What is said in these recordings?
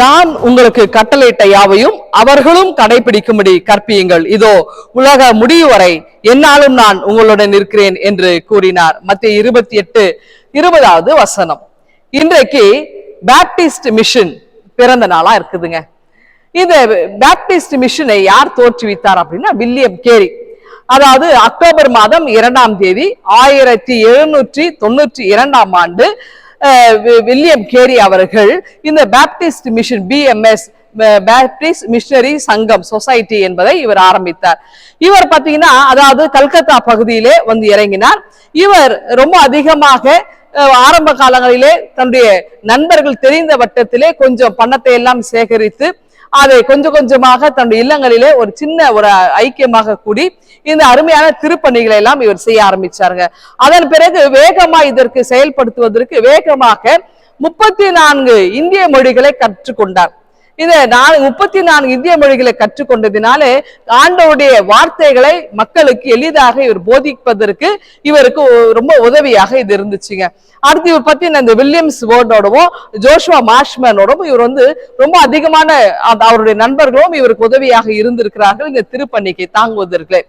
நான் உங்களுக்கு கட்டளையிட்ட யாவையும் அவர்களும் கடைபிடிக்கும்படி கற்பியுங்கள். இதோ உலக முடிவு வரை என்னாலும் நான் உங்களுடன் இருக்கிறேன் என்று கூறினார். மத்திய இருபத்தி எட்டு இருபதாவது வசனம். இன்றைக்கு பேப்டிஸ்ட் மிஷன் பிறந்த நாளா இருக்குதுங்க. இந்த பேப்டிஸ்ட் மிஷனை யார் தோற்றுவித்தார் அப்படின்னா வில்லியம் கேரி. அதாவது அக்டோபர் மாதம் இரண்டாம் தேதி ஆயிரத்தி எழுநூற்றி தொண்ணூற்றி இரண்டாம் ஆண்டு வில்லியம் கேரி அவர்கள் இந்த Baptist mission BMS Baptist missionary சங்கம் சொசைட்டி என்பதை இவர் ஆரம்பித்தார். இவர் பார்த்தீங்கன்னா அதாவது கல்கத்தா பகுதியிலே வந்து இறங்கினார். இவர் ரொம்ப அதிகமாக ஆரம்ப காலங்களிலே தன்னுடைய நண்பர்கள் தெரிந்த வட்டத்திலே கொஞ்சம் பணத்தை எல்லாம் சேகரித்து அதை கொஞ்சம் கொஞ்சமாக தன்னுடைய இல்லங்களிலே ஒரு சின்ன ஒரு ஐக்கியமாக கூடி இந்த அருமையான திருப்பணிகளை எல்லாம் இவர் செய்ய ஆரம்பிச்சாருங்க. அதன் பிறகு வேகமா இதற்கு செயல்படுத்துவதற்கு வேகமாக முப்பத்தி நான்கு இந்திய மொழிகளை கற்றுக்கொண்டார். இதை நான் முப்பத்தி நான்கு இந்திய மொழிகளை கற்றுக்கொண்டதினாலே ஆண்டவருடைய வார்த்தைகளை மக்களுக்கு எளிதாக இவர் போதிப்பதற்கு இவருக்கு ரொம்ப உதவியாக இது இருந்துச்சுங்க. அடுத்து இவர் பத்தி இந்த வில்லியம்ஸ் வேர்டோடவும் ஜோஷுவா மாஷ்மேனோடவும் இவர் வந்து ரொம்ப அதிகமான அவருடைய நண்பர்களும் இவருக்கு உதவியாக இருந்திருக்கிறார்கள். இந்த திருப்பணிக்கை தாங்குவதற்கு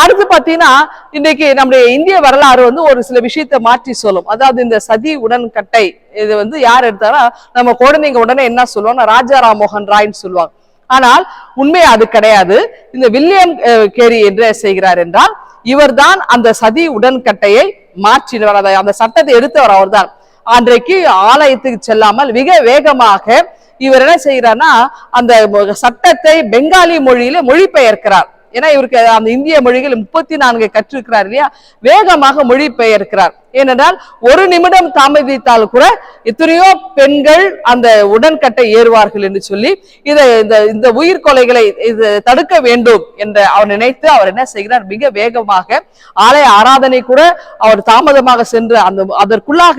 அடுத்து பாத்தீங்கன்னா இன்னைக்கு நம்முடைய இந்திய வரலாறு வந்து ஒரு சில விஷயத்தை மாற்றி சொல்லும். அதாவது இந்த சதி உடன்கட்டை இது வந்து யார் எடுத்தாரா நம்ம குழந்தைங்க உடனே என்ன சொல்லுவாங்க ராஜா மோகன் ராய்ன்னு சொல்லுவாங்க. ஆனால் உண்மை அது கிடையாது. இந்த வில்லியம் கேரி என்று செய்கிறார் என்றால் இவர்தான் அந்த சதி உடன்கட்டையை மாற்றினவர் அதை அந்த சட்டத்தை எடுத்தவர் அவர்தான். அன்றைக்கு ஆலயத்துக்கு செல்லாமல் மிக வேகமாக இவர் என்ன செய்கிறார்னா அந்த சட்டத்தை பெங்காலி மொழியில மொழிபெயர்க்கிறார். ஏன்னா இவருக்கு அந்த இந்திய மொழிகள் முப்பத்தி நான்கு கற்றிருக்கிறார் இல்லையா? வேகமாக மொழி பெயர்க்கிறார் ஏனென்றால் ஒரு நிமிடம் தாமதித்தால் கூட எத்தனையோ பெண்கள் அந்த உடன்கட்டை ஏறுவார்கள் என்று சொல்லி இதை இந்த இந்த உயிர் கொலைகளை இது தடுக்க வேண்டும் என்று அவர் நினைத்து அவர் என்ன செய்கிறார்? மிக வேகமாக ஆலய ஆராதனை கூட அவர் தாமதமாக சென்று அந்த அதற்குள்ளாக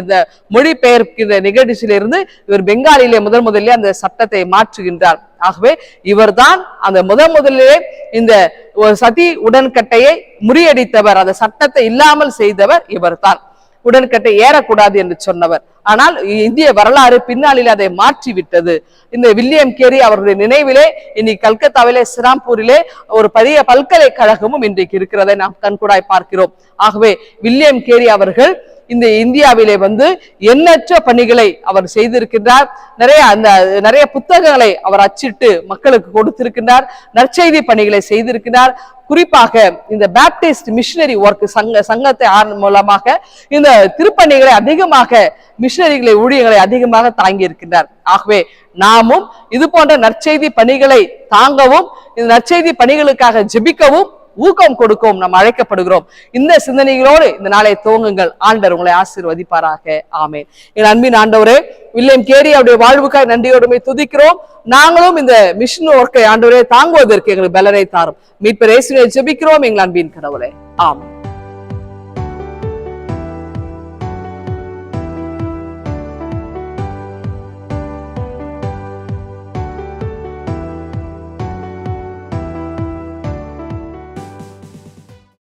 இந்த மொழிபெயர்க்கிற நிகழ்ச்சியிலிருந்து இவர் பெங்காலிலே முதன் முதலிலே அந்த சட்டத்தை மாற்றுகின்றார். ஆகவே இவர்தான் அந்த முதன் முதலிலே இந்த ஒரு சதி உடன்கட்டையை முறியடித்தவர் அந்த சட்டத்தை இல்லாமல் செய்தவர் இவர்தான். உடன்கட்டை ஏறக்கூடாது என்று சொன்னவர். ஆனால் இந்திய வரலாறு பின்னாளில் அதை மாற்றி விட்டது இந்த வில்லியம் கேரி அவருடைய நினைவிலே இன்னைக்கு கல்கத்தாவிலே சிராம்பூரிலே ஒரு பெரிய பல்கலைக்கழகமும் இன்றைக்கு இருக்கிறதை நாம் கண்கூடாய் பார்க்கிறோம். ஆகவே வில்லியம் கேரி அவர்கள் இந்த இந்தியாவிலே வந்து எண்ணற்ற பணிகளை அவர் செய்திருக்கின்றார். நிறைய அந்த நிறைய புத்தகங்களை அவர் அச்சிட்டு மக்களுக்கு கொடுத்திருக்கின்றார். நற்செய்தி பணிகளை செய்திருக்கிறார் குறிப்பாக இந்த பேப்டிஸ்ட் மிஷினரி ஒர்க் சங்க சங்கத்தை மூலமாக இந்த திருப்பணிகளை அதிகமாக மிஷினரிகளை ஊழியர்களை அதிகமாக தாங்கி இருக்கின்றார் ஆகவே நாமும் இது போன்ற நற்செய்தி பணிகளை தாங்கவும் இந்த நற்செய்தி பணிகளுக்காக ஜெபிக்கவும் ஊக்கம் கொடுக்கும் நாம் அழைக்கப்படுகிறோம். இந்த சிந்தனைகளோடு இந்த நாளை துவங்குங்கள். ஆண்டவர் உங்களை ஆசீர்வதிப்பாராக. ஆமேன். என் அன்பின் ஆண்டவரே வில்லியம் கேரி அவருடைய வாழ்வுக்காய் நன்றியோடுமை துதிக்கிறோம். நாங்களும் இந்த மிஷின் ஒர்க்கை ஆண்டவரே தாங்குவதற்கு எங்களுக்கு பலனை தாரும். மீட்பர் இயேசுவை ஜெபிக்கிறோம் எங்கள் அன்பின் கடவுளே. ஆமாம்